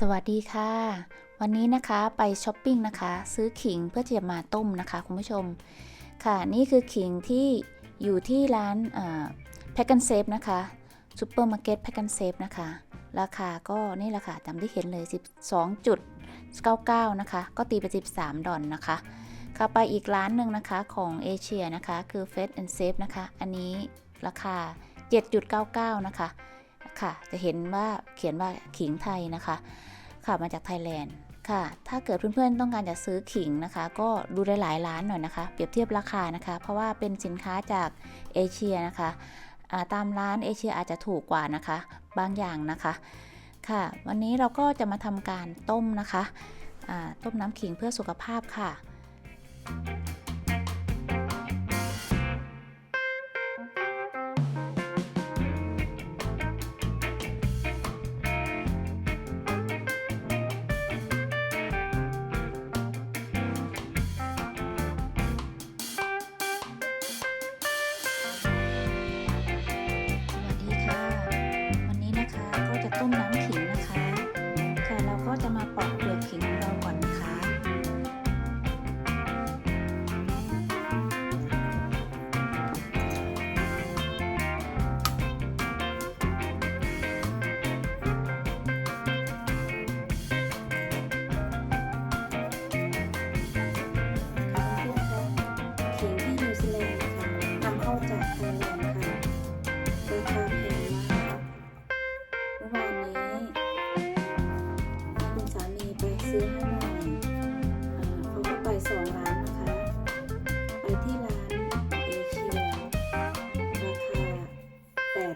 สวัสดีค่ะ วันนี้นะคะไปช้อปปิ้งนะคะ ซื้อขิงเพื่อที่จะมาต้มนะคะคุณผู้ชม ค่ะนี่คือขิงที่อยู่ที่ร้านแพ็กกันเซฟนะคะซูเปอร์มาร์เก็ตแพ็กกันเซฟนะคะ ราคาก็นี่แหละค่ะตามที่เห็นเลย 12.99 นะคะ ก็ตีไป 13 ดอลนะคะค่ะ ไปอีกร้านหนึ่งนะคะของเอเชียนะคะ คือ f e d and Safe นะคะ อันนี้ราคา 7.99 นะคะ ค่ะ จะเห็นว่าเขียนว่าขิงไทยนะคะ ค่ะมาจากไทยแลนด์ค่ะ ถ้าเกิดเพื่อนๆต้องการจะซื้อขิงนะคะ ก็ดูได้หลายร้านหน่อยนะคะ เปรียบเทียบราคานะคะ เพราะว่าเป็นสินค้าจากเอเชียนะคะาตามร้านเอเชียอาจจะถูกกว่านะคะ บางอย่างนะคะ ค่ะ วันนี้เราก็จะมาทำการต้มนะคะ ต้มน้ำขิงเพื่อสุขภาพค่ะ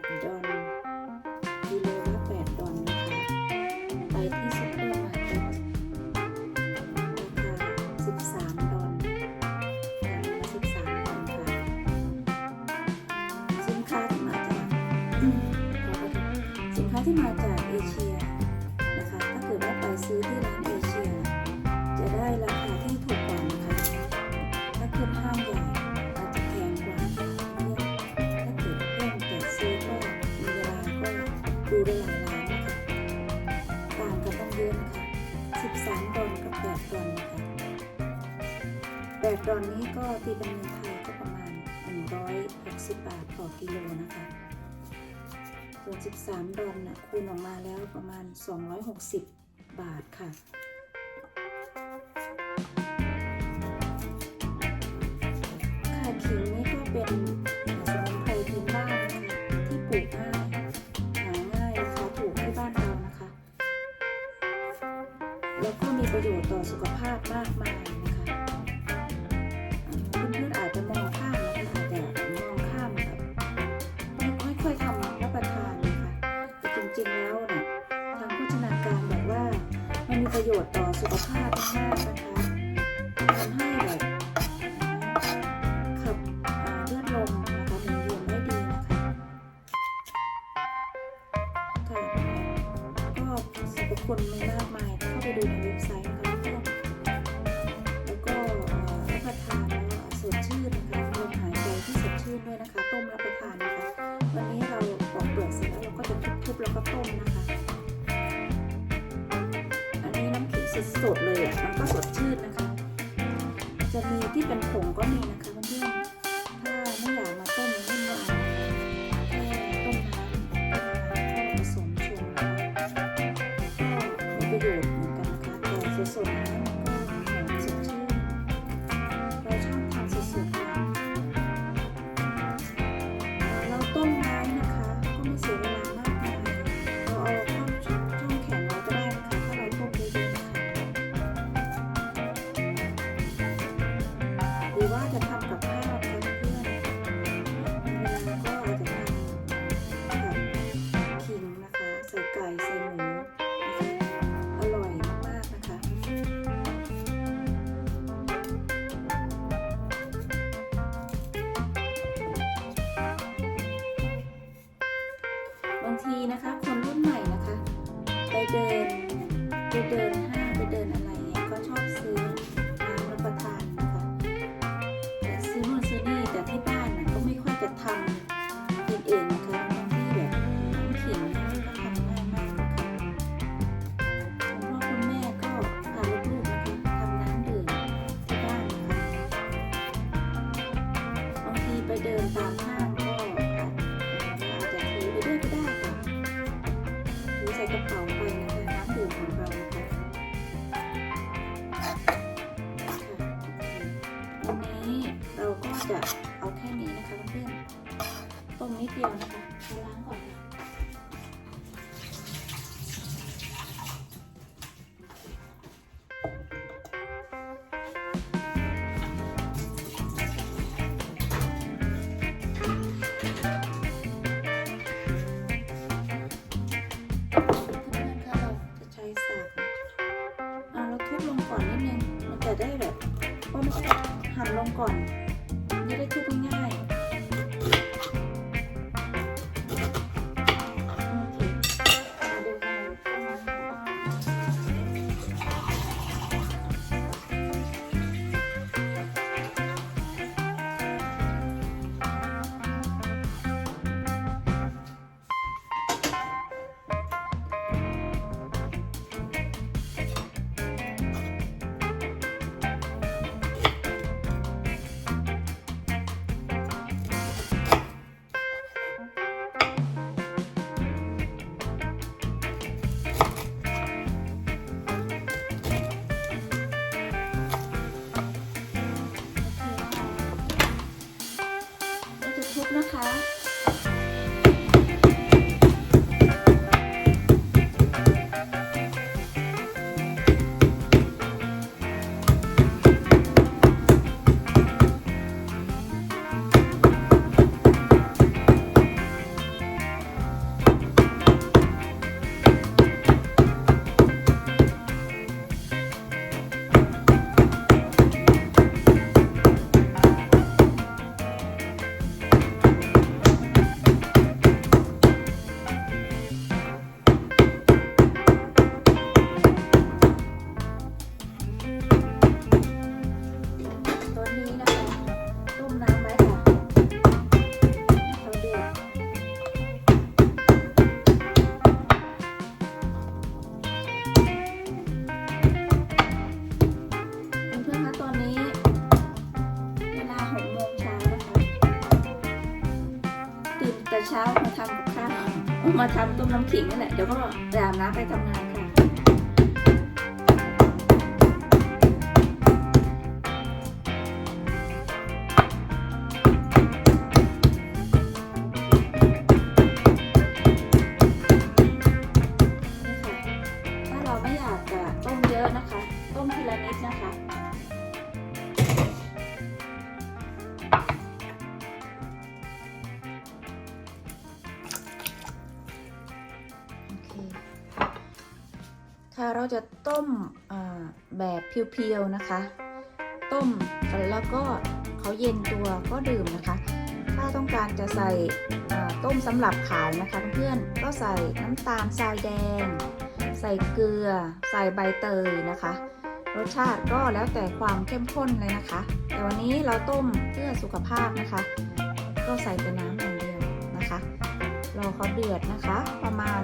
8 ดอลกิโลละ8ดอลนะคะ ไปที่ซุปเปอร์มาร์เก็ตราคา13 ดอล13 ดอลค่ะ สินค้าที่มาจากสินค้าที่มาจากเอเชียนะคะ ถ้าเกิดว่าไปซื้อที่ 8ดอลนี้ก็ตีเป็นเงินไทยก็ประมาณ 160 บาทต่อกิโลนะคะส่วน13 ดอลนะคูณออกมาแล้วประมาณ 260 บาทค่ะค่ะขิงนี่ก็เป็นสมุนไพรพื้นบ้านนะคะที่ปลูกง่ายหาง่ายราคาถูกที่บ้านเรานะคะ แล้วก็มีประโยชน์ต่อสุขภาพมากมาย แล้วเนี่ยทางโภชนาการบอกว่ามันมีประโยชน์ต่อสุขภาพมากนะคะทำให้ สดเลยอะมันก็สดชื่นนะคะ จะมีที่เป็นผงก็มีนะคะเพื่อนๆถ้าไม่อยากมาต้มวุ่นวายแค่ต้มน้ำต้มน้ำผสมชงนะคะก็มีประโยชน์ นะคะ คนรุ่นใหม่นะคะ ไปเดินไปเดินห้างไปเดินอะไร อนนิดนึงมันจะได้แบบว่ามันหั่นลงก่อนจะได้ทุบง่าย ทำต้มน้ำขิงนี่แหละเดี๋ยวก็ไปอาบน้ำไปทำงานค่ะนี่ค่ะถ้าเราไม่อยากจะต้มเยอะนะคะ ต้มทีละนิดนะคะ เราจะต้มแบบเพียวๆนะคะ ต้มแล้วก็เขาเย็นตัวก็ดื่มนะคะ ถ้าต้องการจะใส่ต้มสำหรับขายนะคะ เพื่อนก็ใส่น้ำตาลทรายแดง ใส่เกลือ ใส่ใบเตยนะคะ รสชาติก็แล้วแต่ความเข้มข้นเลยนะคะ แต่วันนี้เราต้มเพื่อสุขภาพนะคะ ก็ใส่แต่น้ำอย่างเดียวนะคะรอเขาเดือดนะคะ ประมาณ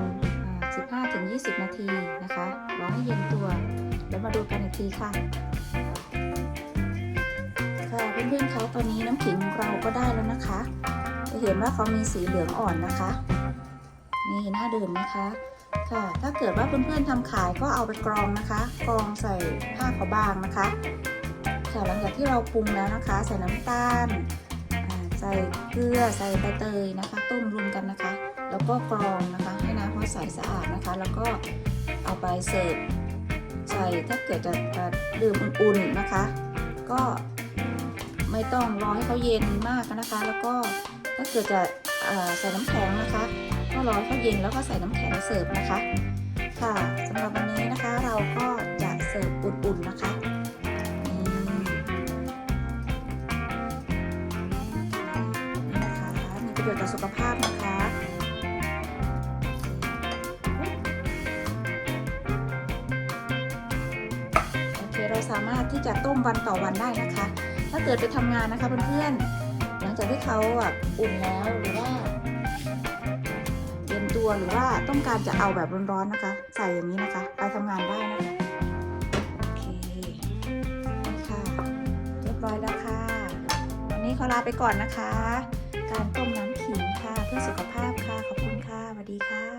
15-20 นาทีนะคะรอให้เย็นตัวเดี๋ยวมาดูกันอีกทีค่ะ ค่ะเพื่อนๆเขาตอนนี้น้ำขิงของเราก็ได้แล้วนะคะจะเห็นว่าเขามีสีเหลืองอ่อนนะคะ นี่น่าดื่มนะคะค่ะ ถ้าเกิดว่าเพื่อนๆทำขายก็เอาไปกรองนะคะ กรองใส่ผ้าขาวบางนะคะค่ะหลังจากที่เราปรุงแล้วนะคะ ใส่น้ำตาลใส่เกลือใส่ใบเตยนะคะ ต้มรวมกันนะคะ แล้วก็กรองนะคะ ให้น้ำเขาสสะอาดนะคะ แล้วก็เอาไปเสิร์ฟใส่ถ้าเกิดจะดื่มอุ่นๆนะคะ ก็ไม่ต้องรอให้เขาเย็นมากนะคะ แล้วก็ถ้าเกิดจะใส่น้ำแข็งนะคะ ก็รอให้เขาเย็นแล้วก็ใส่น้ำแข็งเสิร์ฟนะคะ ค่ะสำหรับวันนี้นะคะเราก็จะเสิร์ฟอุ่นๆนะคะนี่นะคะมีประโยชน์ต่อสุขภาพนะคะามารถที่จะต้มวันต่อวันได้นะคะ ถ้าเกิดไปทำงานนะคะเพื่อนๆหลังจากที่เขาแบบอุ่นแล้วหรือว่าเย็นตัวหรือว่าต้องการจะเอาแบบร้อนๆนะคะ ใส่อย่างนี้นะคะ ไปทำงานได้นะคะโอเคนี่ค่ะเรียบร้อยแล้วค่ะวันนี้ขอลาไปก่อนนะคะ การต้มน้ำขิงค่ะเพื่อสุขภาพค่ะขอบคุณค่ะสวัสดีค่ะ